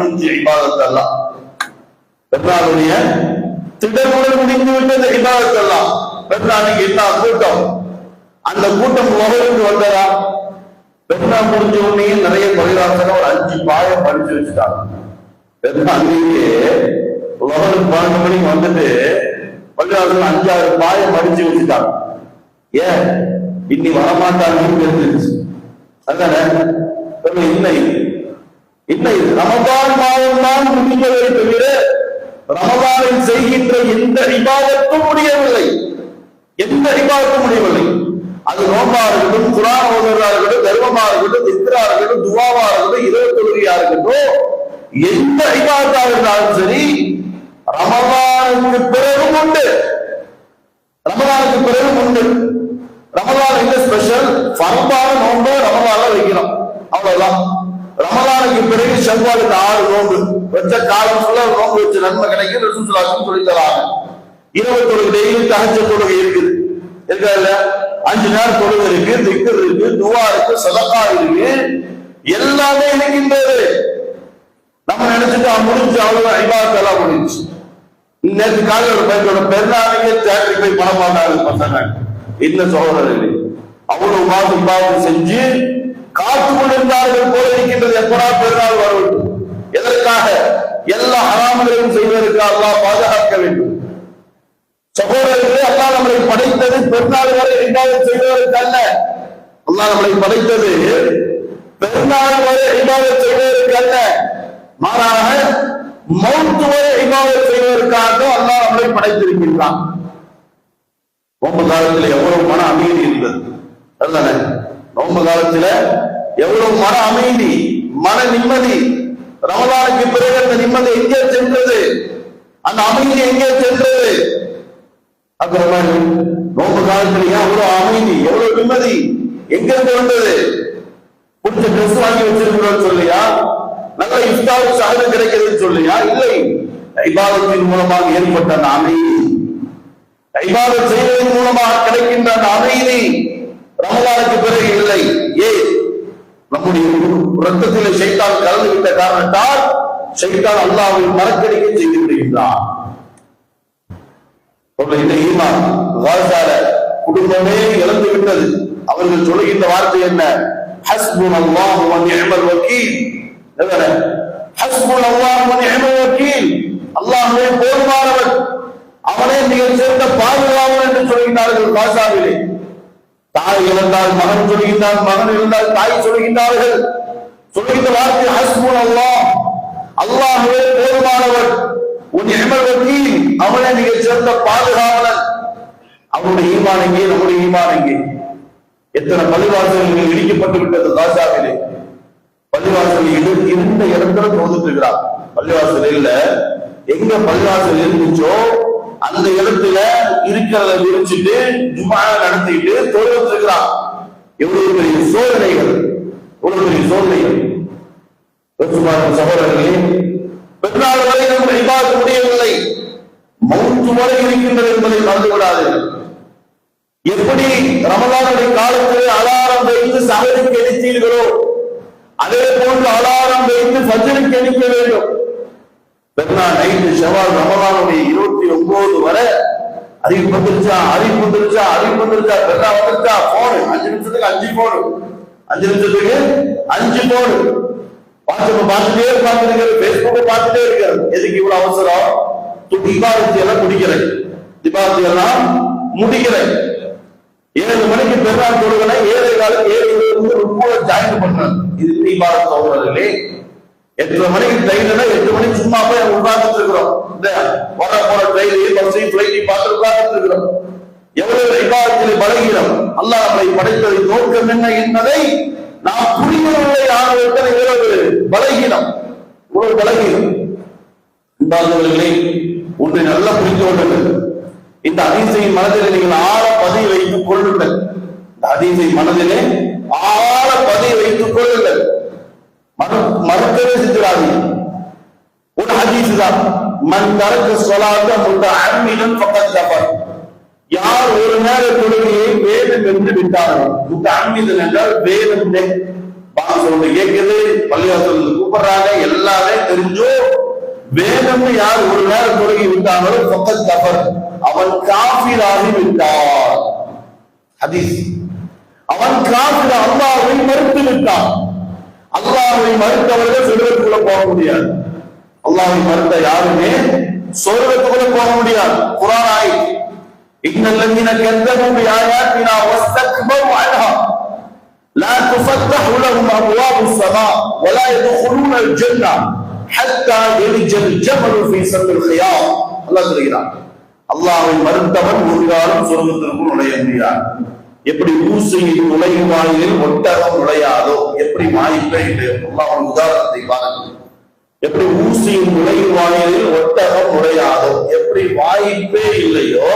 முடிஞ்சு இபாதத்தெல்லாம். பெருநாளுடைய திடமுடன் முடிந்து விட்டது இபாதத்தெல்லாம். பெருநாளுக்கு என்ன கூட்டம்? அந்த கூட்டம் உலகிற்கு வந்ததா? பெருநாள் முடிஞ்ச உடனே நிறைய பரிவாசனம் ஒரு அஞ்சு பாயம் படிச்சு வச்சுட்டாங்க. பெருநாளையே உலகம் பன்னெண்டு மணிக்கு வந்துட்டு பள்ளிவாசல் அஞ்சாறு பாயம் படிச்சு வச்சுட்டாங்க. ஏன்? இன்னி வரமாட்டாங்கன்னு தெரிஞ்சிருச்சு. அதானே? என்ன இல்லை இல்லை ரமதான் மாதம் தான் முடிந்ததை தவிர ரமதானில் செய்கின்ற எந்த விவாதத்தும் முடியவில்லை. எந்த விவாதத்தும் முடியவில்லை. அது நோம்பா இருக்கட்டும் குரான் ஓதுறதா இருக்கட்டும் தர்மமா இருக்கட்டும் தித்ரா இருக்கட்டும் துவாவா இருக்கட்டும் இரவு தொழுகையா இருக்கட்டும் எந்த விவாதத்தா இருந்தாலும் சரி ரமதானுக்கு பிறகும் உண்டு. ரமதானுக்கு பிறகும் உண்டு. ரமதான் என்ன ஸ்பெஷல் பரம்பான நோன்பு ரமதான்ல வைக்கணும். அவ்வளவுதான். ரமதானுக்கு பிறகு செவ்வாலுக்கு ஆறு நோன்பு. வச்ச காலம் ஃபுல்லா நோன்பு வச்ச நன்மை கிடைக்கும் ரசூசுலாக்கும் சொல்லித்தராங்க இரவு தொழுகை டெய்லி தகச்ச தொழுகை இருக்குது. இருக்கா இல்ல? அஞ்சு நேரம் தொழுகை இருக்கு திக்கர் இருக்கு துவா இருக்கு சதக்கா இருக்கு. எல்லாமே இருக்கின்றது. நம்ம நினைச்சிட்டு முடிஞ்சு அவ்வளவு ஐபாத்தெல்லாம் முடிஞ்சு நேற்று காலையில் ஒரு பையனோட பெருநாளைக்கே தேட்டருக்கு போய் பணம் பார்த்தாங்க பசங்க என்ன சகோதரர்களே? அவ்வளவு மாதம் பாவம் செஞ்சு காத்து கொண்டிருந்தார்கள் போல இருக்கின்றது. எப்படா பெருநாள் வரும் எதற்காக? எல்லா ஹராம்களையும் செய்வதற்கு அல்லாஹ் பாதுகாக்க வேண்டும். சகோதரர்களே அல்லாஹ் நம்மளை படைத்தது பெருநாள் வரை இரண்டாவது செய்வதற்கு அல்ல. அல்லாஹ் நம்மளை படைத்தது பெருநாள் வரை இபாதத் செய்வதற்கு அல்ல. மாறாக மௌத்து வரை இபாதத் செய்வதற்காக அல்லாஹ் நம்மளை படைத்திருக்கின்றான். நோம்பு காலத்தில் எவ்வளவு மன அமைதி இருந்தது. அதுதானே? நோம்பு காலத்துல எவ்வளவு மன அமைதி மன நிம்மதி ரமலானுக்கு பிறகு அந்த நிம்மதி எங்கே சென்றது? அந்த அமைதி எங்கே சென்றது? அப்புறமா நோம்பு காலத்துல ஏன் எவ்வளவு அமைதி எவ்வளவு நிம்மதி? எங்க இருந்து வந்தது? புடிச்ச ட்ரெஸ் வாங்கி வச்சிருக்கிறோம் சொல்லியா? நல்ல இஃப்தார் சகது கிடைக்கிறது சொல்லியா? இல்லை. ஐபாதத்தின் மூலமாக ஏற்பட்ட அந்த அமைதி. இபாதத் செய்வதன் மூலமாக கிடைக்கின்ற அந்த அமைதி. ரமலானுக்கு பிறகு இல்லை. ஏன்? நம்முடைய ரத்தத்தில் சைத்தான் கலந்து விட்ட காரணத்தால் சைத்தான் அல்லாவை மறக்கடிக்க செய்து விடுகின்றான் சொல்ற குடும்பமே இழந்து விட்டது அவர்கள் சொல்லுகின்ற வார்த்தை என்ன? ஹஸ்புன் அல்லாஹ் வ நிஅமல் வக்கீல். எதன? அல்லாஹ் வ நிஅமல் வக்கீல். அல்லாஹ்வே போதுமானவன். அவனே மிக சிறந்த பாதுகாவலன் என்று சொல்கிறார்கள் பாசாவிலே தாய் இழந்தால் மகன் சொல்கின்றான் மகன் இழந்தால் தாய் சொல்கின்றார்கள். சொல்கின்ற வார்த்தை ஹஸ்புன் அல்லாஹ் அல்லாஹுவே போதுமானவன் உன் எமல் வக்கீல் அவனே மிக சிறந்த பாதுகாவலன். அவனுடைய ஈமான் எங்கே? நம்முடைய ஈமான் எங்கே? எத்தனை பள்ளிவாசல்கள் இடிக்கப்பட்டு விட்டது காசாவிலே பள்ளிவாசல் இருந்த இடத்துல தோந்துட்டு இருக்கிறான். பள்ளிவாசல் இல்ல. எங்க பள்ளிவாசல் இருந்துச்சோ அந்த இடத்துல இருக்கிறத விரிச்சுட்டு ஜுமா நடத்திட்டு தொழுவிட்டு இருக்கிறான். எவ்வளவு பெரிய சோதனைகள் எவ்வளவு பெரிய சோதனைகள். சகோதரர்களே பெருநாள் வரை நம்ம இவ்வாறு முடியவில்லை. மௌத்து வரை இருக்கின்றது என்பதை மறந்து விடாதீர்கள் எப்படி ரமலானுடைய காலத்தில் அலாரம் வைத்து சகருக்கு எடுத்தீர்களோ அதே போன்று அலாரம் வைத்து ஃபஜ்ருக்கு எடுக்க வேண்டும். பெருநாள் நைட்டு செவ்வாய் ரமதானுடைய இருபத்தி ஒன்பது வரை அறிவிப்பு வந்துருச்சா அறிவிப்பு வந்துருச்சா அறிவிப்பு வந்துருச்சா பெருநாள் வந்துருச்சா? போனு அஞ்சு நிமிஷத்துக்கு அஞ்சு போனு அஞ்சு நிமிஷத்துக்கு அஞ்சு போனு வாட்ஸ்அப் பார்த்துட்டே பார்த்துருக்கிறது பேஸ்புக் பார்த்துட்டே இருக்கிறது. எதுக்கு இவ்வளவு அவசரம்? தீபாவளி எல்லாம் முடிக்கிறேன். தீபாவளி எல்லாம் முடிக்கிறேன். ஏழு மணிக்கு பெருநாள் தொழுகனை ஏழை காலம் ஏழு இருந்து ரொம்ப ஜாயின் பண்றேன். இது தீபாவளி சகோதரர்களே. எட்டு மணிக்கு ட்ரெயின்ல எட்டு மணிக்கு சும்மா போய் உட்கார்ந்துட்டு இருக்கிறோம். வர போற ட்ரெயினையும் பஸ்ஸையும் பிளைட் பார்த்து உட்கார்ந்துட்டு இருக்கிறோம். எவ்வளவு விவாதத்தில் பலகீனம் அல்லாஹ் நம்மை படைத்ததை நோக்கம் என்ன என்பதை நாம் புரியவில்லை ஆனவர்கள் இவ்வளவு பலகீனம் இவ்வளவு பலகீனம் அன்பார்ந்தவர்களே ஒன்றை நல்லா புரிந்து கொள்ளுங்கள் இந்த அதிசை மனதிலே நீங்கள் ஆழ பதிவு வைத்துக் கொள்ளுங்கள். இந்த அதிசை மனதிலே ஆழ பதிவு வைத்துக் கொள்ளுங்கள். மறுக்கவே செஞ்சிடாதீங்க. ஒரு ஹதீஸ் தான். மண் தரக்கு சொல்லாத முந்த அம்மிடன் பக்கத் கஃபர். யார் ஒரு நேர தொழுகையை வேதம் என்று விட்டார்கள் முத்த அம்மிதன் என்றால் வேதம் நெ- பாங்க கேட்குது பள்ளிவாசல் கூப்பிடுறாங்க எல்லாமே தெரிஞ்சோ வேதம்னு யார் ஒரு நேரம் தொழுகி விட்டாங்களோ பக்கத் கபர் அவன் காஃபிராகி விட்டார் ஹதீஸ். அவன் காஃபிர அல்லாஹ்வை மறுத்து விட்டான். அல்லாஹ்வை மறுத்தவர்கள் சொர்க்கத்துக்குள்ள போக முடியாது அல்லாஹ்வை மறுத்த யாருமே சொர்க்கத்துக்குள்ள போக முடியாது குரான் ஆயி إن الذين كذبوا بآياتنا واستكبروا عنها لا تفتح لهم أبواب السماء ولا يدخلون الجنة حتى يلج الجمل في سم الخياط الله சொல்கிறார் அல்லாஹ்வை மறுத்தவன் ஒரு காலம் சொர்க்கத்திற்குள் நுழைய முடியாது எப்படி ஊசியில் நுழையும் வாயிலில் ஒட்டகம் நுழையாதோ எப்படி வாய்ப்பே இல்லை ஒரு உதாரணத்தை பாருங்கள் எப்படி ஊசியின் நுழையும் வாயிலில் ஒட்டகம் நுழையாதோ எப்படி வாய்ப்பே இல்லையோ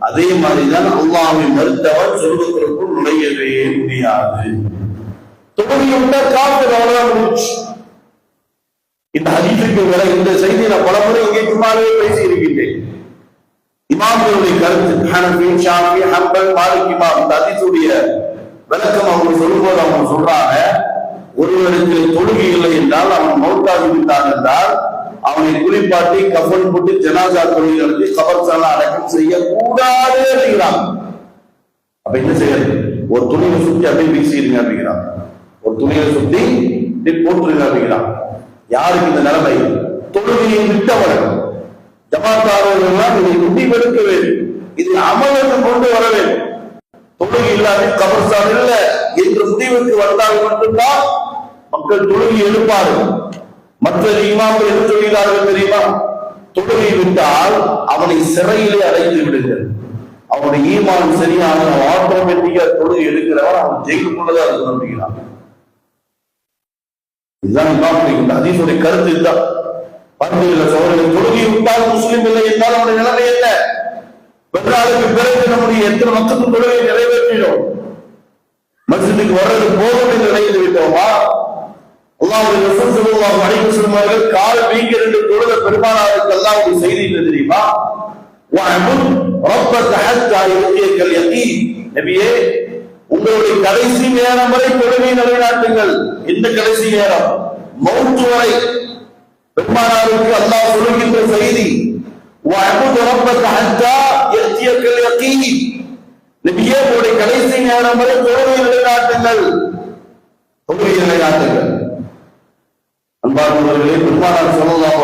அதே மாதிரிதான் அல்லாமை மறுத்தவன் சொல்வதற்குள் நுழையவே முடியாது. தொழுகையுட்ட காப்பு அவ்வளவுதான் இந்த ஹதீஸுக்கு விட இந்த செய்தியில நான் பலமுறை இங்கே சும்மாவே பேசி இருக்கின்றேன் இமாம்களுடைய கருத்து ஹனபி ஷாஃபி ஹம்பல் மாலிக் இமாம் இந்த விளக்கம் அவங்க சொல்லும்போது அவங்க சொல்றாங்க ஒருவருக்கு தொழுகை இல்லை என்றால் அவன் மௌத்தாகி விட்டான் என்றால் அவனை குளிப்பாட்டி கஃபன் போட்டு ஜனாசா தொழுகை நடத்தி கபர்சாலா அடக்கம் செய்யக்கூடாது அப்படிங்கிறான். அப்ப என்ன செய்யறது? ஒரு துணியை சுத்தி அப்படியே வீசிடுங்க அப்படிங்கிறான். ஒரு துணியை சுத்தி போட்டுருங்க அப்படிங்கிறான். யாருக்கு இந்த நிலைமை? தொழுகையை விட்டவர்கள் ஜமாத்தாரர்கள்லாம் இதை முடிவெடுக்க வேண்டும் இது அமலுக்கு கொண்டு வர வேண்டும். தொழுகை இல்லாத கபர்ஸ்தான் இல்ல. என்று முடிவுக்கு வந்தால் மட்டும்தான் மக்கள் தொழுகை எழுப்பார்கள். மற்ற இமாம்கள் என்ன சொல்கிறார்கள் தெரியுமா? தொழுகை விட்டால் அவனை சிறையிலே அடைத்து விடுங்கள். அவனுடைய ஈமான் சரியான ஆட்டோமேட்டிக்கா தொழுகை எடுக்கிறவன் அவன் ஜெயிலுக்குள்ளதான் இருக்கணும் அப்படிங்கிறான் இதுதான் இமாம் இந்த கருத்து. இதுதான் பண்புள்ள சோழர்கள் தொழுகி விட்டால் முஸ்லிம் இல்லை என்றால் அவனுடைய நிலைமை என்ன? பெருநாளுக்கு பிறகு நம்முடைய எத்தனை மக்களுக்கு தொழுகை நிறைவேற்றினோம்? மஸ்ஜிதுக்கு வர்றது போதும் என்று நினைத்து விட்டோமா அல்லாவுடைய ரசூல் ஸல்லல்லாஹு அலைஹி வஸல்லம் அவர்கள் கால் வீங்க ரெண்டு தொழுத பெருமானாருக்கு அல்லாஹ்வுடைய செய்தி என்ன தெரியுமா? வஅபுத் ரப்பக ஹத்தா யுத்தியக்கல் யகீன். நபியே உங்களுடைய கடைசி நேரம் வரை தொழுகை நிலைநாட்டுங்கள். இந்த கடைசி நேரம்? மௌத்து வரை. பெருமானாருக்கு அல்லாஹ் சொல்லுகின்ற செய்தி வஅபுத் ரப்பக ஹத்தா யத்தியக்கல் யகீன். நபியே உங்களுடைய கடைசி நேரம் வரை தொழுகை நிலைநாட்டுங்கள் தொழுகை நிலைநாட்டுங்கள் அன்பார்ந்தவர்களே பெருமானார் சொல்லலாம்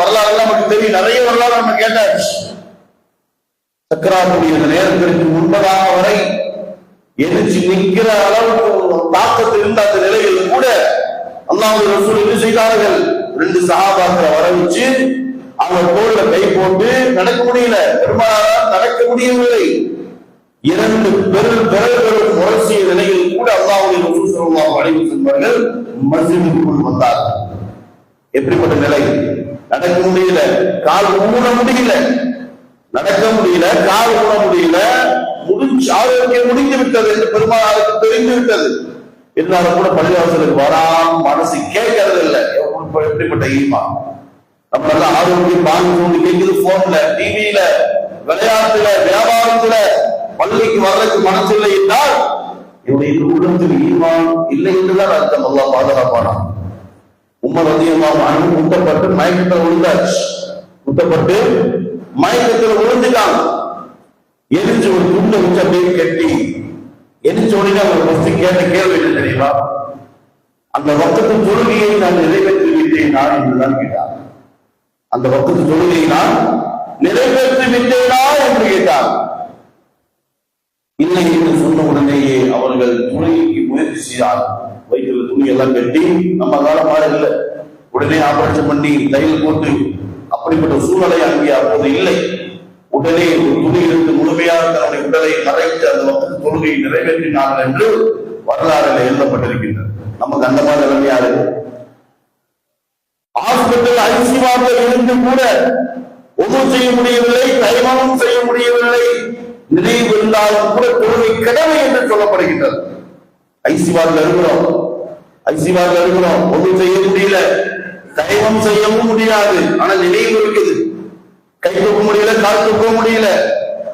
வரலாறு நமக்கு தெரியும். நிறைய வரலாறு நம்ம கேட்டாச்சு. சக்கராத்துடைய நேரத்திற்கு முன்பதாக வரை எரிச்சு நிற்கிற அளவுக்கு தாக்கத்தில் இருந்த அந்த நிலையில் கூட அல்லாஹ் ரசூல் என்ன செய்தார்கள்? ரெண்டு சகாபாக்களை வர வச்சு அவங்க தோல்ல கை போட்டு நடக்க முடியல. பெருமாளால் நடக்க முடியவில்லை. இரண்டு பெருள் பெரும் முரசிய நிலையில் கூட அல்லாவுடைய ரசூல் ஸல்லல்லாஹு அலைஹி வஸல்லம் வந்தார். வந்தார்கள் எப்படிப்பட்ட நிலை? நடக்க முடியல. கால் ஊன முடியல. நடக்க முடியல. கால் ஊன முடியல. முடிஞ்சு ஆரோக்கியம் முடிந்து விட்டது என்று பெருமானாருக்கு தெரிந்து விட்டது. இருந்தாலும் கூட பள்ளிவாசலுக்கு வராம மனசு கேட்கறது இல்லை எப்படிப்பட்ட ஈமா? நம்ம எல்லாம் ஆரோக்கியம் பாங்கு கேட்குது போன்ல டிவியில விளையாட்டுல வியாபாரத்துல பள்ளிக்கு வர்றதுக்கு மனசு இல்லை என்றால் இவருடைய உள்ளத்தில் ஈமான் இல்லை என்றுதான் அர்த்தம். நல்லா பாதுகாப்பானா? உமர் அதிகமாக அணு குத்தப்பட்டு மயக்கத்தில் விழுந்தாச்சு. குத்தப்பட்டு மயக்கத்தில் விழுந்துட்டாங்க எரிஞ்சு ஒரு துண்டை வச்சு அப்படியே கட்டி எரிச்ச உடனே அவர் கேட்ட கேள்வி என்ன தெரியுமா? அந்த வக்கத்து தொழுகையை நான் நிறைவேற்றி விட்டேனா என்றுதான் கேட்டார். அந்த வக்கத்து தொழுகையை நான் நிறைவேற்றி விட்டேனா என்று கேட்டார். இல்லை என்று சொன்ன உடனேயே அவர்கள் துணைக்கு முயற்சி செய்தார். வயிற்றுல துணி எல்லாம் கட்டி நம்ம காலம் மாற இல்லை உடனே ஆபரேஷன் பண்ணி தையல் போட்டு அப்படிப்பட்ட சூழ்நிலை அங்கே அப்போது இல்லை. உடனே ஒரு துணி எடுத்து முழுமையாக தன்னுடைய உடலை மறைத்து அந்த மக்கள் தொழுகையை நிறைவேற்றினார்கள் என்று வரலாறுல எழுதப்பட்டிருக்கின்றன நமக்கு அந்த மாதிரி நிலைமையா இருக்கு ஹாஸ்பிட்டல் ஐசிவாக இருந்து கூட ஒன்றும் செய்ய முடியவில்லை தைமமும் செய்ய முடியவில்லை. நினைவு இருந்தாலும் கூட தொழுகை கடமை என்று சொல்லப்படுகின்றது. ஐசிவாக இருக்கிறோம் ஐசிவாக இருக்கிறோம் ஒன்றும் செய்ய முடியல. தைவம் செய்யவும் முடியாது. ஆனா நினைவு இருக்குது. கை தூக்க முடியல கால் தூக்க முடியல.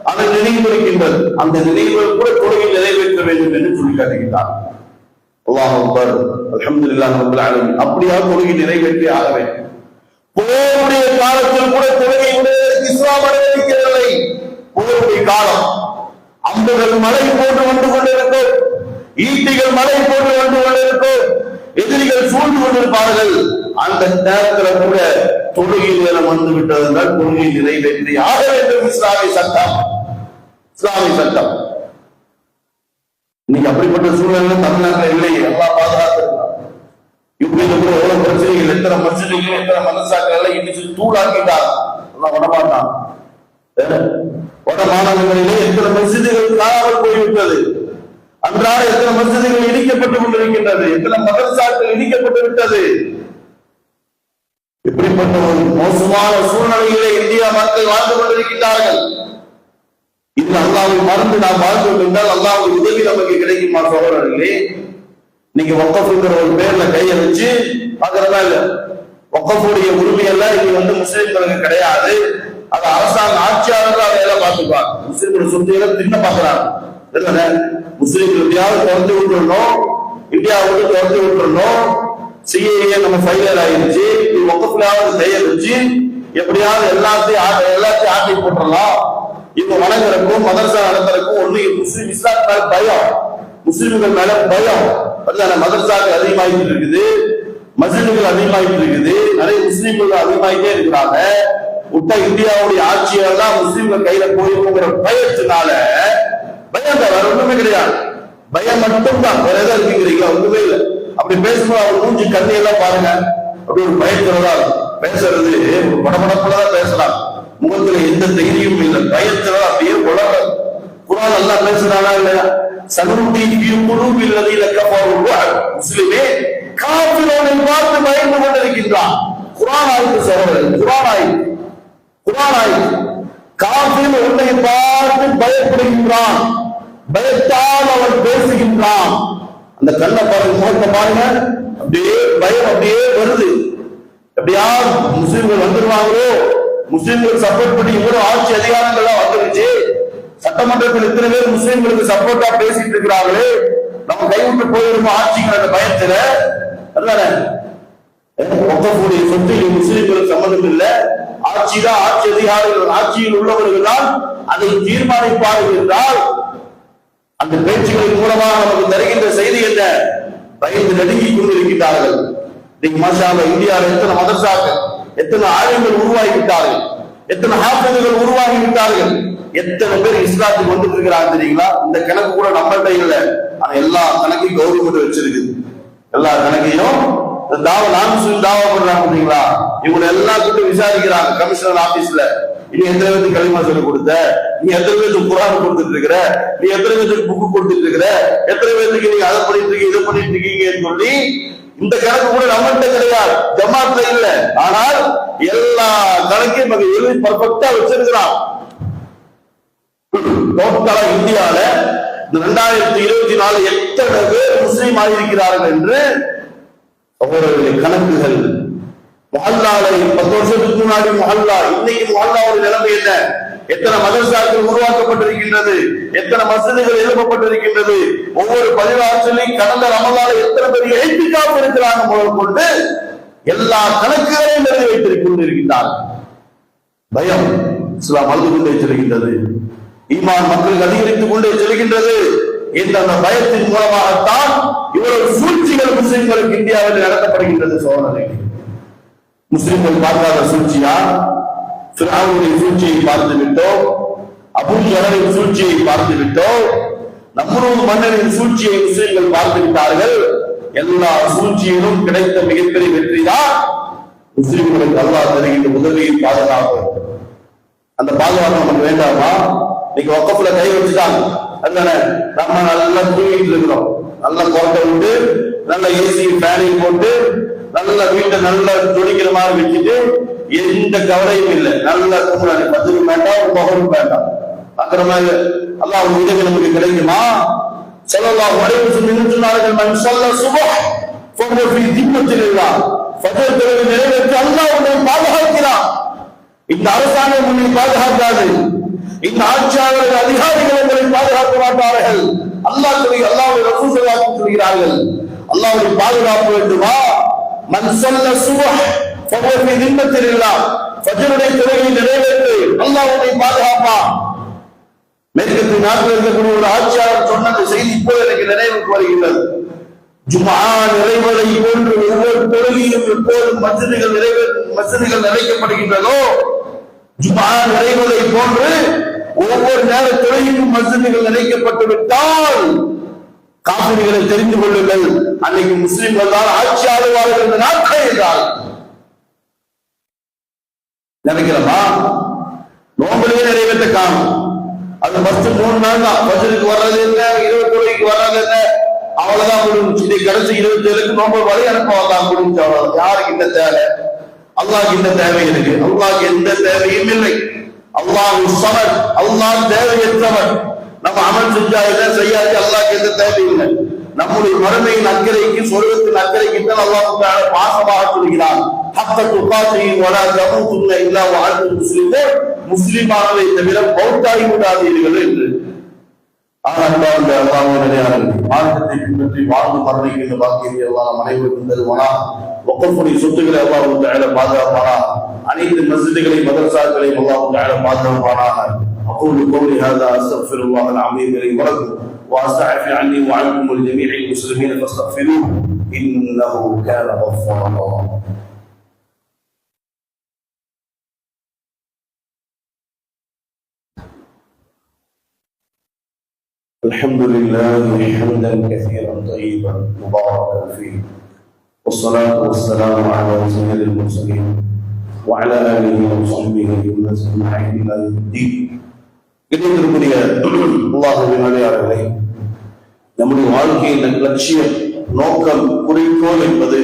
ஆனால் நினைவு இருக்கின்றது. அந்த நினைவு கூட தொழுகை நிறைவேற்ற வேண்டும் என்று சொல்லி காட்டுகின்றார். அல்லாஹ் அக்பர். அல்ஹம்துலில்லாஹ் ரப்பில் ஆலமீன். அப்படியா தொழுகை நிறைவேற்றி ஆக வேண்டும். போருடைய காலத்தில் கூட தொழுகை விடுவதற்கு இஸ்லாம் அனுமதிக்கவில்லை. போருடைய காலம். அம்புகள் மலை போட்டு வந்து கொண்டிருக்கும். ஈட்டிகள் மலை போட்டு வந்து கொண்டிருக்கும். எதிரிகள் சூழ்ந்து கொண்டிருப்பார்கள். அந்த நேரத்தில் கூட தொழுகை நேரம் வந்து விட்டது என்றால் தொழுகை நிறைவேற்றி ஆக வேண்டும். இஸ்லாமிய சட்டம். இஸ்லாமிய சட்டம். இன்னைக்கு அப்படிப்பட்ட சூழ்நிலை தமிழ்நாட்டில் இல்லை. எல்லா பாதுகாத்திருக்கலாம் யூபியில கூட எவ்வளவு பிரச்சனைகள் எத்தனை மசிதிகள் எத்தனை மதசாக்கள் இடிச்சு தூளாக்கிட்டார் எல்லாம் வடமாட்டான் வட மாநிலங்களிலே எத்தனை மசிதிகள் காணாமல் போய்விட்டது. அன்றாட எத்தனை மசிதிகள் இடிக்கப்பட்டுக் கொண்டிருக்கின்றது. எத்தனை மதரசாக்கள் இடிக்கப்பட்டு விட்டது. இப்படிப்பட்ட ஒரு மோசமான சூழ்நிலையிலே இந்தியா மக்கள் வாழ்ந்து கொண்டிருக்கிறார்கள் இது அல்லாவை மறந்து நாம் வாழ்ந்து கொண்டால் அல்லாவுடைய உதவி நமக்கு கிடைக்குமா சோழர்களே நீங்க ஒக்கஃபுங்கிற ஒரு பேர்ல கையை வச்சு பாக்குறதா இல்ல? ஒக்கஃபுடைய உரிமையெல்லாம் இங்க வந்து முஸ்லிம்களுக்கு கிடையாது. அது அரசாங்க ஆட்சியாளர்கள் அதையெல்லாம் பார்த்துப்பாங்க. முஸ்லிம்கள் சொத்துகளை தின்ன பாக்குறாங்க இல்லைங்க முஸ்லிம்கள் எப்படியாவது திறந்து விட்டுறணும். இந்தியா விட்டு திறந்து விட்டுறணும். சிஏஏ நம்ம ஃபைலர் ஆயிடுச்சு. இது ஒக்கஃபுலாவது கையை வச்சு எப்படியாவது எல்லாத்தையும் எல்லாத்தையும் ஆட்டி போட்டுடலாம் இவங்க வணங்குறதுக்கும் மதரசா நடத்துறதுக்கும் ஒண்ணு முஸ்லிம் இஸ்லாம் மேல பயம். முஸ்லிம்கள் மேல பயம். அதுதானே மதரசாக்கள் அதிகமாகிட்டு இருக்குது. மசிதுகள் அதிகமாகிட்டு இருக்குது. நிறைய முஸ்லீம்கள் அதிகமாகிட்டே இருக்கிறாங்க. விட்டா இந்தியாவுடைய ஆட்சியால் தான் முஸ்லீம்கள் கையில போயிருக்குங்கிற பயத்தினால பயம் வேற ஒண்ணுமே கிடையாது. பயம் மட்டும் தான் வேற ஏதாவது இருக்குங்கிறீங்களா ஒண்ணுமே இல்லை. அப்படி பேசும்போது அவர் மூஞ்சி கண்ணி எல்லாம் பாருங்க. அப்படி ஒரு பயத்துறதா இருக்கும் பேசுறது. ஒரு படபடப்புலதான் பேசலாம். முகத்துல எந்த தைரியமும் இல்லை. பயத்துல அப்படியே உலக குரான் நல்லா பேசுறானா இல்லையா? சனுத்தீயும் குழுவில் முஸ்லிமே காப்பிரோனை பார்த்து பயந்து கொண்டிருக்கின்றான். குரான் ஆய்வு சகோதரர் குரான் ஆய்வு. குரான் ஆய்வு. காப்பில் உன்னை பார்த்து பயப்படுகின்றான். பயத்தால் அவன் பேசுகின்றான். அந்த கண்ணை பாருங்க முகத்தை பாருங்க. அப்படியே பயம் அப்படியே வருது. எப்படியா முஸ்லிம்கள் வந்துருவாங்களோ? முஸ்லிம்கள் சப்போர்ட் பண்ணி இவ்வளவு ஆட்சி அதிகாரங்கள்லாம் வந்துருச்சு. சட்டமன்றத்தில் இத்தனை பேர் முஸ்லிம்களுக்கு சப்போர்ட்டா பேசிட்டு இருக்கிறாங்களே. நம்ம கைவிட்டு போயிருமோ ஆட்சிங்கிற அந்த பயத்துல? அதுதானே? ஒக்கக்கூடிய சொத்து முஸ்லிம்களுக்கு சம்மந்தம் இல்ல. ஆட்சிதான் ஆட்சி அதிகாரிகள் ஆட்சியில் உள்ளவர்கள் தான் அதை தீர்மானிப்பார்கள் என்றால் அந்த பேச்சுகளின் மூலமாக நமக்கு தருகின்ற செய்தி என்ன? பயந்து நடுங்கிக் கொண்டிருக்கிறார்கள் இன்னைக்கு மாஷால இந்தியாவில் எத்தனை மதர்சாக்கள் எத்தனை ஆலயங்கள் உருவாகி விட்டார்கள் எத்தனை ஹாஃபிதுகள் உருவாகி விட்டார்கள் எத்தனை பேர் இஸ்லாத்துக்கு வந்துட்டு இருக்கிறாங்க தெரியுங்களா? இந்த கணக்கு கூட நம்மள்ட்ட இல்ல. ஆனா எல்லா கணக்கையும் கவர்மெண்ட் வச்சிருக்குது எல்லா கணக்கையும் இந்த நான் சொல்லி தாவா பண்றாங்க பாத்தீங்களா இவங்க எல்லாத்துக்கும் விசாரிக்கிறாங்க கமிஷனர் ஆபீஸ்ல. நீ எத்தனை பேருக்கு களிமா சொல்லி கொடுத்த? நீ எத்தனை பேருக்கு குரான் கொடுத்துட்டு இருக்கிற நீ எத்தனை பேருக்கு புக்கு கொடுத்துட்டு இருக்கிற எத்தனை பேருக்கு நீங்க அதை பண்ணிட்டு இருக்கீங்க இதை பண்ணிட்டு இருக்கீங்கன்னு சொல்லி இந்த கணக்கு கூட நம்மகிட்ட கிடையாது. ஜமாத்துல இல்ல. ஆனால் எல்லா கணக்கையும் நம்ம எழுதி பர்ஃபெக்டா வச்சிருக்கிறான். டோட்டலா இந்தியால இந்த ரெண்டாயிரத்தி இருபத்தி நாலு எத்தனை பேர் முஸ்லீம் ஆகியிருக்கிறார்கள் என்று அவர்களுடைய கணக்குகள். மொஹல்லாலை பத்து வருஷத்துக்கு முன்னாடி மொஹல்லா. இன்னைக்கு மொஹல்லாவுடைய நிலைமை என்ன? எத்தனை மதரசாக்கள் உருவாக்கப்பட்டிருக்கின்றது? எத்தனை மசிதிகள் எழுப்பப்பட்டிருக்கின்றது? ஒவ்வொரு பதிவாற்றலையும் கடந்த ரமலால எத்தனை பேர் எழுப்பிக்காப்பு இருக்கிறாங்க முதல் கொண்டு எல்லா கணக்குகளையும் எழுதி வைத்திருக் பயம் இஸ்லாம் அழுது கொண்டே செல்கின்றது. ஈமான் மக்களுக்கு அதிகரித்துக் கொண்டே செல்கின்றது. இந்த அந்த பயத்தின் மூலமாகத்தான் இவ்வளவு சூழ்ச்சிகள் முஸ்லிம்களுக்கு இந்தியாவில் நடத்தப்படுகின்றது சோழனை முஸ்லிம்கள் பார்க்காத சூழ்ச்சியா? திராவுடைய சூழ்ச்சியை பார்த்து விட்டோம் அபு சூழ்ச்சியை பார்த்து விட்டோம் நம்முடைய மன்னரின் சூழ்ச்சியை முஸ்லிம்கள் பார்த்து விட்டார்கள் எல்லா சூழ்ச்சியிலும் கிடைத்த மிகப்பெரிய வெற்றிதான் முஸ்லிம்களுக்கு அல்லாஹ் தருகின்ற உதவியை பாதுகாப்பு. அந்த பாதுகாப்பு நமக்கு வேண்டாமா? நீங்க ஒக்கப்புல கை வச்சுட்டாங்க. அதனால நம்ம நல்லா தூங்கிட்டு இருக்கிறோம். நல்லா கோட்டை விட்டு நல்ல ஏசி ஃபேனையும் போட்டு நல்ல வீட்டை நல்லா துணிக்கிற மாதிரி வச்சுட்டு எந்த கவலையும் இல்லை. நல்லா தூங்குறாங்க பதிலும் வேண்டாம் புகழும் வேண்டாம். அக்கிற மாதிரி அல்லாஹ் உதவி நமக்கு கிடைக்குமா? சொல்லலாம் வரைவு நின்று சொன்னார்கள்? மண் சொல்ல சுபம் ஃபோகஃபி திம்மத்தில் இல்லா ஃபஜர் நிறைவேற்றி அல்லாஹ் உன்னை பாதுகாக்கிறான். இந்த அரசாங்கம் உன்னை பாதுகாக்காது. இந்த ஆட்சியாளர்கள் அதிகாரிகள் உங்களை பாதுகாக்க மாட்டார்கள். அல்லாஹ் சொல்லி அல்லாஹ் ரசூசலாக சொல்கிறார்கள். அல்லாஹ்வுடைய பாதுகாப்பு வேண்டுமா? மன் சொல்ல சுபம் ஃபஹுவ ஃபீ திம்மத்தில்லாஹ் ஃபஜ்ருடைய தொழுகையை நிறைவேற்று. உன்னை பாதுகாப்பா. மேற்கத்திய நாட்டில் இருக்கக்கூடிய ஒரு ஆட்சியாளர் சொன்ன அந்த செய்தி இப்போ எனக்கு நினைவுக்கு வருகின்றது. ஜுமா நிறைவதை போன்று ஒவ்வொரு தொழுகையும் எப்போதும் மசிதிகள் நிறைவே மசிதிகள் நிறைக்கப்படுகின்றதோ? ஜுமா நிறைவதை போன்று ஒவ்வொரு நேர தொழுகையும் மசிதிகள் நிறைக்கப்பட்டு விட்டால் காப்பிரிகளை தெரிந்து கொள்ளுங்கள். அன்னைக்கு முஸ்லிம்கள் தான் ஆட்சி ஆளுவார்கள் என்ற நாட்கள் என்றால் நினைக்கிறோமா? நோம்பலையே நிறைவேற்ற காணும் அது ஃபர்ஸ்ட் மூணு நாள் தான். பஸ்ஸுக்கு வர்றது என்ன? இருபது தொழுகைக்கு வர்றது என்ன? அவ்வளவுதான் முடிஞ்சு கடைசி இருபத்தி ஏழுக்கு நோம்பு வழி அனுப்ப தான் முடிஞ்சு அவ்வளவு யாருக்கு இந்த தேவை? அல்லாஹ் இந்த தேவை இருக்கு. அல்லாஹ் எந்த தேவையும் இல்லை. அல்லாஹ் சமர் அல்லாஹ் தேவையற்றவர். நம்ம அமல் செஞ்சா என்ன? செய்யாது அல்லாஹ் எந்த தேவையும் இல்லை. நம்முடைய மறுமையின் அக்கறைக்கு சொர்க்கத்தின் அக்கறைக்கு தான் அல்லாஹ் பாசமாக சொல்கிறான் ஹத்த துப்பாக்கியின் வர தமுத்துன்ன இல்லா வாழ்த்து முஸ்லிமோ முஸ்லிமானதை தவிர பௌத்தாகி விடாதீர்கள் என்று ஆனால் அந்த அல்லாஹ் மார்க்கத்தை பின்பற்றி வாழ்ந்து மரணிக்கின்ற பாக்கியத்தை எல்லாம் அனைவருக்கும் தருவானா ஒக்கக்கூடிய சொத்துக்களை அல்லாஹ் தாழ பாதுகாப்பானா அனைத்து மசிதிகளை மதரசாக்களையும் அல்லாஹ் தாழ பாதுகாப்பானாக أقول قولي هذا أستغفر الله العظيم لي ولكم واستعفي عني وعنكم ولجميع المسلمين فاستغفروه إنه كان غفارا الحمد لله حمدا كثيرا طيبا مباركا فيه. والصلاة والسلام على سيد المرسلين وعلى آله وصحبه ومن سمع إلى الدين. قلت لكم يا الله بما wa عليه நம்முடைய வாழ்க்கையின் லட்சியம் நோக்கம் குறிக்கோள் என்பது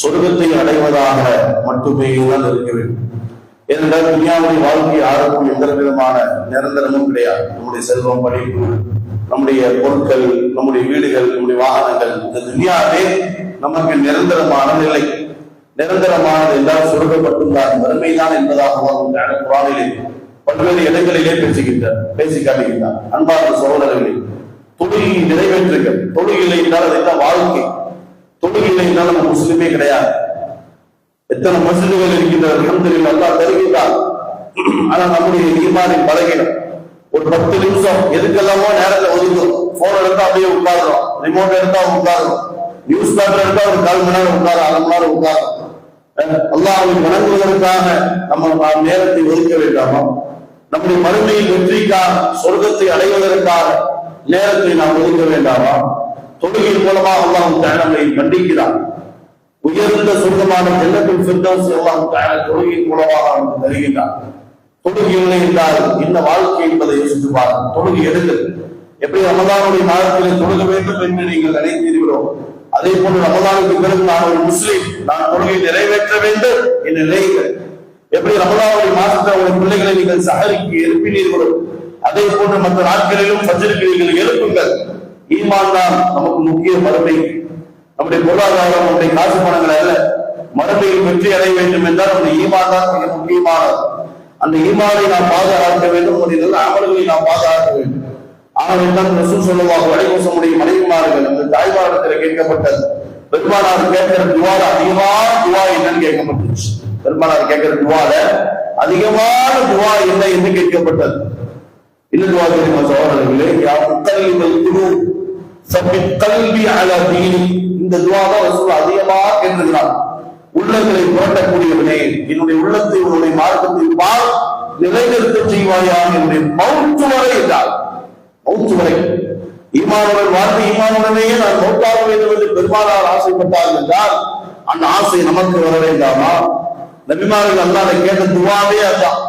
சொர்க்கத்தை அடைவதாக மட்டுமே தான் இருக்க வேண்டும். ஏனென்றால் துனியாவுடைய வாழ்க்கை யாருக்கும் எந்த விதமான நிரந்தரமும் கிடையாது. நம்முடைய செல்வம் படிப்பு நம்முடைய பொருட்கள் நம்முடைய வீடுகள் நம்முடைய வாகனங்கள் இந்த துனியாவே நமக்கு நிரந்தரமான நிலை. நிரந்தரமானது என்றால் சொர்க்கப்பட்டுள்ளார் வறுமைதான் என்பதாக குரானிலே பல்வேறு இடங்களிலே பேசுகின்றார் பேசி காட்டுகின்றார். அன்பார்ந்த சகோதரர்களே தொழுகையை நிறைவேற்றுங்கள். தொழுகை என்றால் அதுதான் வாழ்க்கை? தொழுகை என்றால் நம்ம முஸ்லிமே கிடையாது. எத்தனை மசிதுகள் இருக்கின்றன அல்ஹம்துலில்லாஹ் அல்லாஹ் தருகின்றார் ஆனா நம்முடைய ஈமானின் பலகீனம். ஒரு பத்து நிமிஷம் எதுக்கெல்லாமோ நேரத்தை ஒதுக்கும் போன் எடுத்தா அப்படியே உட்காருறோம். ரிமோட் எடுத்தா உட்காருறோம். நியூஸ் பேப்பர் எடுத்தா ஒரு கால் மணி நேரம் உட்கார அரை மணி நேரம் உட்காரும். அல்லாஹ்வை வணங்குவதற்காக நம்ம நேரத்தை ஒதுக்க வேண்டாமா? நம்முடைய மறுமையின் வெற்றிக்காக சொர்க்கத்தை அடைவதற்காக நேரத்தை நாம் ஒதுக்க வேண்டாமா? தொழுகையின் மூலமாக அல்லாஹும் நம்மை கண்டிக்கிறான் உயர்ந்த சொந்தமான ஜெல்லத்தில் ஃபிர்தௌஸ் அல்லாஹ் தஆலா தொழுகையின் மூலமாக நமக்கு தருகின்றார் தொழுகை இல்லை என்றால் என்ன வாழ்க்கை என்பதை யோசித்து பாருங்கள். தொழுகை எடுங்கள் எப்படி ரமதானுடைய மாதத்திலே தொழுக வேண்டும் என்று நீங்கள் நினைத்தீர்களோ அதே போன்று ரமதானுக்கு பிறகு நான் ஒரு முஸ்லீம் நான் தொழுகை நிறைவேற்ற வேண்டும் என்று நினைக்கிறேன் எப்படி ரமதானுடைய மாதத்தில் உங்கள் பிள்ளைகளை நீங்கள் சகரிக்கு எழுப்பினீர்களோ அதே போன்று மற்ற நாட்களிலும் ஃபஜ்ருக்கு எழுப்புங்கள். ஈமான் தான் நமக்கு முக்கிய மறுமை நம்முடைய பொருளாதாரம் நம்முடைய காசு பணங்கள் அல்ல. மறுமையில் வெற்றி அடைய வேண்டும் என்றால் நம்முடைய ஈமான் தான் மிக முக்கியமானது. அந்த ஈமானை நாம் பாதுகாக்க வேண்டும் நம்முடைய நல்ல அமல்களை நாம் பாதுகாக்க வேண்டும். ஆனால் என்றால் ரசூல் சொல்லுவாங்க வடிவசமுடைய மனைவிமார்கள் அந்த தாய்மாரத்தில் கேட்கப்பட்டது. பெருமானார் கேட்கிற துவால அதிகமான துவா என்னன்னு கேட்கப்பட்டுச்சு. பெருமானார் கேட்கிற துவால அதிகமான துவா என்ன என்று கேட்கப்பட்டது. என்ன துவா தெரியுமா சோழர்களே யா முத்தல்லிமல் குரு சப்பி கல்வி அல தீனி. இந்த துவா தான் ரசூல் அதிகமாக கேட்டிருக்கிறார் உள்ளங்களை புரட்டக்கூடியவனே என்னுடைய உள்ளத்தை உன்னுடைய மார்க்கத்தை பால் நிலைநிறுத்த செய்வாயாக என்னுடைய மௌத்து வரை என்றார். மௌத்து வரை. ஈமானுடன் வாழ்ந்து ஈமானுடனேயே நான் மௌத்தாக வேண்டும் என்று பெருமானார் ஆசைப்பட்டார் என்றால் அந்த ஆசை நமக்கு வர வேண்டாமா நபிமார்கள் அல்லாத கேட்ட துவாவே அதான்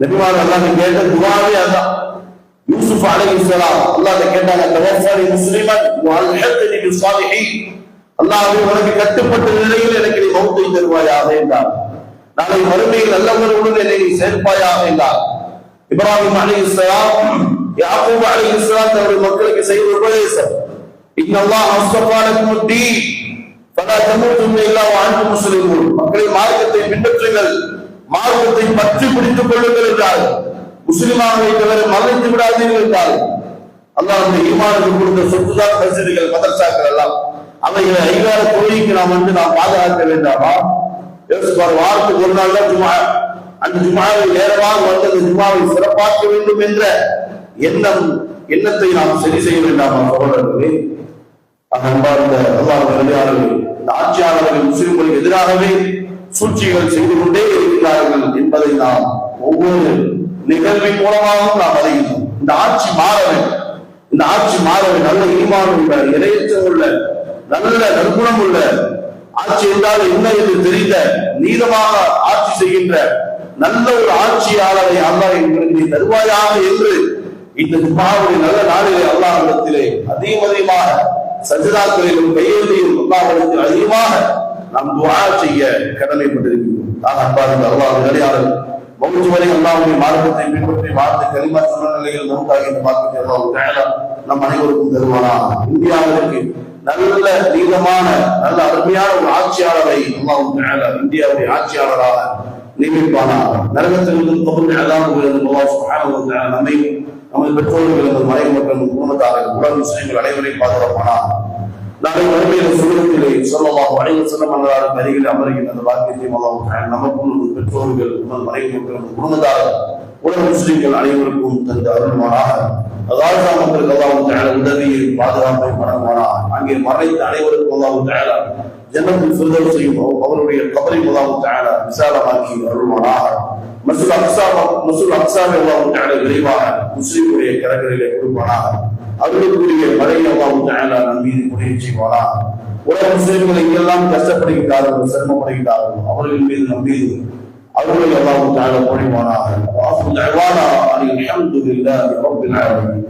நபிமார் அல்லாஹ் கேட்ட துவாவே அதான். யூசுப் அலைஹிஸ்ஸலாம் அல்லாஹ் கேட்டாங்க தவஃபனி முஸ்லிமன் வல்ஹத்னி பிஸ்ஸாலிஹீன் அல்லாஹ்வே உனக்கு கட்டுப்பட்ட நிலையில் எனக்கு நீ மௌத்தை தருவாயாக என்றார். நாளை மறுமையில் நல்லவர்களுடன் என்னை நீ சேர்ப்பாயாக என்றார். இப்ராஹிம் அலைஹிஸ்ஸலாம் யாக்கூப் அலைஹிஸ்ஸலாம் தன்னுடைய மக்களுக்கு செய்த உபதேசம் இன்ன அல்லாஹ் அஸ்ஸஃபா லக்கும் தீன். ஃபலா தமூதுன்ன இல்லா வஅன்தும் முஸ்லிமூன். மக்களை மார்க்கத்தை பின்பற்றுங்கள். மார்க்கத்தை பற்றி பிடித்துக் கொள்ளுங்கள் என்றார் முஸ்லிமாக தவிர மறைத்து விடாதீர்கள் என்றார் அல்லாஹ் அந்த ஈமானுக்கு கொடுத்த சொத்துதான் மசிதிகள் மதர்சாக்கள் எல்லாம். அவைகளை ஐகார தொழிலுக்கு நாம் வந்து நாம் பாதுகாக்க வேண்டாமா? யோசிப்பார் வாரத்துக்கு ஒரு நாள் தான் ஜுமா அந்த ஜுமாவை நேரமாக வந்து அந்த ஜுமாவை சிறப்பாக்க வேண்டும் என்ற எண்ணம் எண்ணத்தை நாம் சரி செய்ய வேண்டாமா சகோதரர்களே? அன்பார்ந்த அல்லாஹ் வெளியாளர்கள் இந்த ஆட்சியாளர்கள் முஸ்லிம்களுக்கு எதிராகவே சூழ்ச்சிகள் செய்து கொண்டே இருக்கிறார்கள் என்பதை நாம் ஒவ்வொரு நிகழ்வின் மூலமாகவும் நாம் அறிகிறோம் இந்த ஆட்சி மாறவன் இந்த ஆட்சி மாறவை நல்ல ஈமான் உள்ள இறையச்சம் உள்ள நல்ல நற்குணம் உள்ள ஆட்சி என்றால் என்ன என்று தெரிந்த நீதமாக ஆட்சி செய்கின்ற நல்ல ஒரு ஆட்சியாளரை அல்லாஹ் எங்களுக்கு தருவாயாக என்று இந்த ஜும்மாவுடைய நல்ல நாளிலே அல்லாஹ்விடத்திலே அதிகம் அதிகமாக சஜிதாக்களிலும் கையெழுதியும் அல்லாஹ்விடத்தில் அதிகமாக நாம் துவா செய்ய கடமைப்பட்டிருக்கிறோம் நான் அன்பார்ந்த அல்லாஹ் நிலையாளர் மௌஜ் வரை அல்லாவுடைய மார்க்கத்தை பின்பற்றி வாழ்ந்த கரிமா சொன்ன நமக்காக இந்த மார்க்கத்தை அல்லாஹ் தஆலா நம் அனைவருக்கும் தருவானா இந்தியாவிற்கு நல்ல நீளமான நல்ல அருமையான ஒரு ஆட்சியாளரை அல்லாஹ் தஆலா இந்தியாவுடைய ஆட்சியாளராக நியமிப்பானா நரகத்திலிருந்து கபூல் அல்லாஹ்விலிருந்து அல்லாஹ் நம்மை நமது பெற்றோர்கள் நமது மனைவி மற்றும் குடும்பத்தார்கள் உலக முஸ்லிம்கள் அனைவரையும் பாதுகாப்பானா நாளை வறுமையில சுகத்திலே சொல்லலாம் அனைவரும் சொல்ல மன்னராக அருகில் அமருகின்ற அந்த வாக்கியத்தையும் அல்லாஹ் நமக்கும் நமது பெற்றோர்கள் நமது மனைவி மற்றும் நமது குடும்பத்தார்கள் உலக முஸ்லிம்கள் அனைவருக்கும் தந்த அருள்மானாக அதாவது மக்களுக்கு அல்லாஹ் தயார உதவியை பாதுகாப்பை வழங்குவானாக. அங்கே மறைத்த அனைவருக்கும் அல்லாஹ் தயாரா ஜன்னத்தில் செய்யும் அவருடைய கபரை அல்லாஹ் தயாரா விசாலமாக்கி அருள்மானாக மசூல் அக்சா மசூல் அக்சாவை அல்லாஹ் தயாரா விரைவாக முஸ்லிமுடைய கரங்களிலே கொடுப்பானாக. அவர்களுக்குரிய மழையை அல்லாஹ் தஆலா நம் மீது புரிய செய்வானா உலக முஸ்லிம்கள் எங்கெல்லாம் கஷ்டப்படுகிறார்கள் சிரமப்படுகிறார்கள் அவர்கள் மீது நம் மீது அவர்களை அல்லாஹ் தஆலா பொழிவானாக வாசு தஅவானா அனில் ஹம்துலில்லாஹி ரப்பில் ஆலமீன்.